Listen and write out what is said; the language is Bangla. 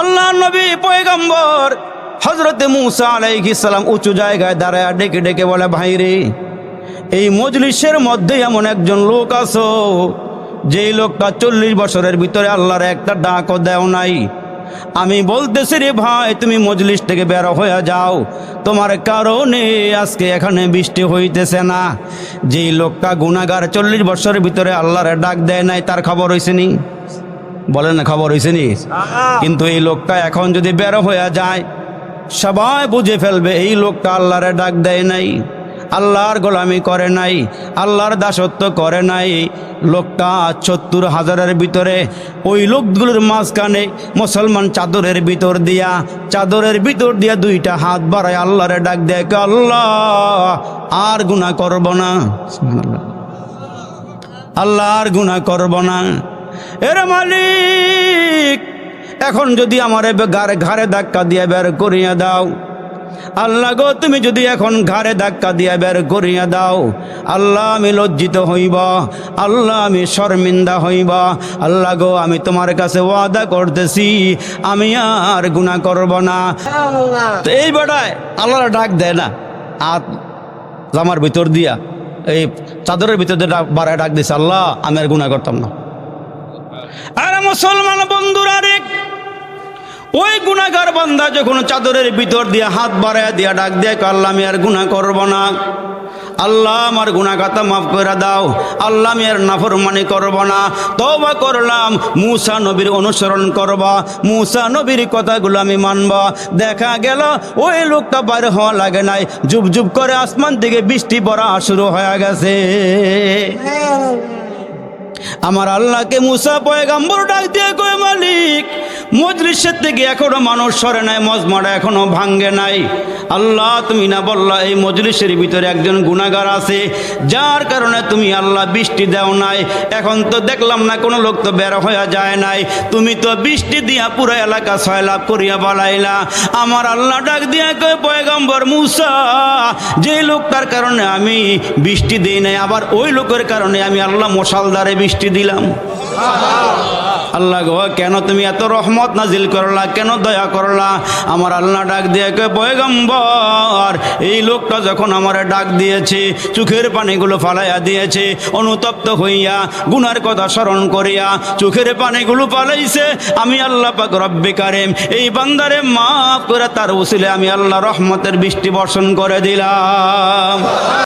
আল্লাহ নবী পয়গম্বর হজরতে মুসা আলাইহিস সালাম উঁচু জায়গায় দাঁড়ায় ডেকে ডেকে বলে, ভাই রে, এই মজলিসের মধ্যে এমন একজন লোক আছো, যেই লোকটা চল্লিশ বছরের ভিতরে আল্লাহর একটা ডাকও দেও নাই। আমি বলতেছি রে ভাই, তুমি মজলিস থেকে বের হয়ে যাও। তোমার কারণে আজকে এখানে বৃষ্টি হইতেছে না। যেই লোকটা গুণাগার চল্লিশ বছরের ভিতরে আল্লাহর ডাক দেয় নাই, তার খবর হয়েছে নি? বলেন না খবর হয়েছে নি? কিন্তু এই লোকটা এখন যদি বের হয়ে যায় সবাই বুঝে ফেলবে এই লোকটা আল্লাহরে ডাক দেয় নাই আল্লাহর গোলামি করে নাই আল্লাহর দাসত্ব করে নাই। লোকটা সত্তর হাজারের ভিতরে ওই লোকগুলোর মাঝখানে মুসলমান চাদরের ভিতর দিয়া চাদরের ভিতর দিয়া দুইটা হাত বাড়ায় আল্লাহরে ডাক দেয় কে আল্লাহ আর গুণা করব না। আল্লাহ আর গুণা করব না। এর মালিক, এখন যদি আমার ঘাড়ে ঘাড়ে ধাক্কা দিয়ে বের করিয়া দাও, আল্লাহ গো, তুমি যদি এখন ঘাড়ে ধাক্কা দিয়ে বের করিয়া দাও, আল্লাহ আমি লজ্জিত হইব, আল্লাহ আমি শর্মিন্দা হইব, আল্লাহ গো, আমি তোমার কাছে ওয়াদা করতেছি, আমি আর গুণা করব না। তো এই বেটায় আল্লাহ ডাক দেয় না আর জামার ভিতর দিয়া, এই চাদরের ভিতর দিয়ে বাড়ায় ডাক দিছে, আল্লাহ, আমি আর গুণা করতাম না। আরে মুসলমান বন্ধুরা রে, ওই গুণাগার বান্দা যখন চাদরের ভিতর দিয়ে হাত বাড়ায় দিয়া ডাক দিয়ে আল্লাহ আমি আর গুণা করব না। আল্লাহ আমার গুণাগাতা মাফ করে দাও। আল্লাহ আমি আর নাফরমানি করব না। তবা করলাম, মূসা নবীর অনুসরণ করবা। মূসা নবীর কথাগুলো আমি মানব। দেখা গেল, ওই লোকটা বাইরে হওয়া লাগে নাই। জুব জুব করে আসমান থেকে বৃষ্টি পড়া শুরু হয়ে গেছে। আমার আল্লাহকে মুসা পয়গাম্বর ডাক দিয়ে কয়ে মজলিসের থেকে এখনও মানুষ সরে নাই, মজমাটা এখনও ভাঙ্গে নাই। আল্লাহ, তুমি না বললা এই মজলিসের ভিতরে একজন গুণাগার আছে, যার কারণে তুমি আল্লাহ বৃষ্টি দাও নাই। এখন তো দেখলাম না কোনো লোক তো বের হয়ে যায় নাই। তুমি তো বৃষ্টি দিয়া পুরো এলাকা সয়লাভ করিয়া বলাইলা। আমার আল্লাহ ডাক দিয়া কয়, পয়গম্বর মুসা, যে লোকটার কারণে আমি বৃষ্টি দিই নাই, আবার ওই লোকের কারণে আমি আল্লাহ মশালদারে বৃষ্টি দিলাম। আল্লাহ গো, কেন তুমি এত রহমত নাজিল করলা? কেন দয়া করলা? আমার আল্লাহ ডাক দিয়ে কে পয়গম্বর, এই লোকটা যখন আমার ডাক দিয়েছে, চোখের পানিগুলো ফালাইয়া দিয়েছে, অনুতপ্ত হইয়া, গুনার কথা স্মরণ করিয়া চোখের পানিগুলো পালাইছে আমি আল্লাহ পাক রব্বে কারেম, এই বান্দারে মাফ করে তার উসিলে আমি আল্লাহ রহমতের বৃষ্টি বর্ষণ করে দিলাম।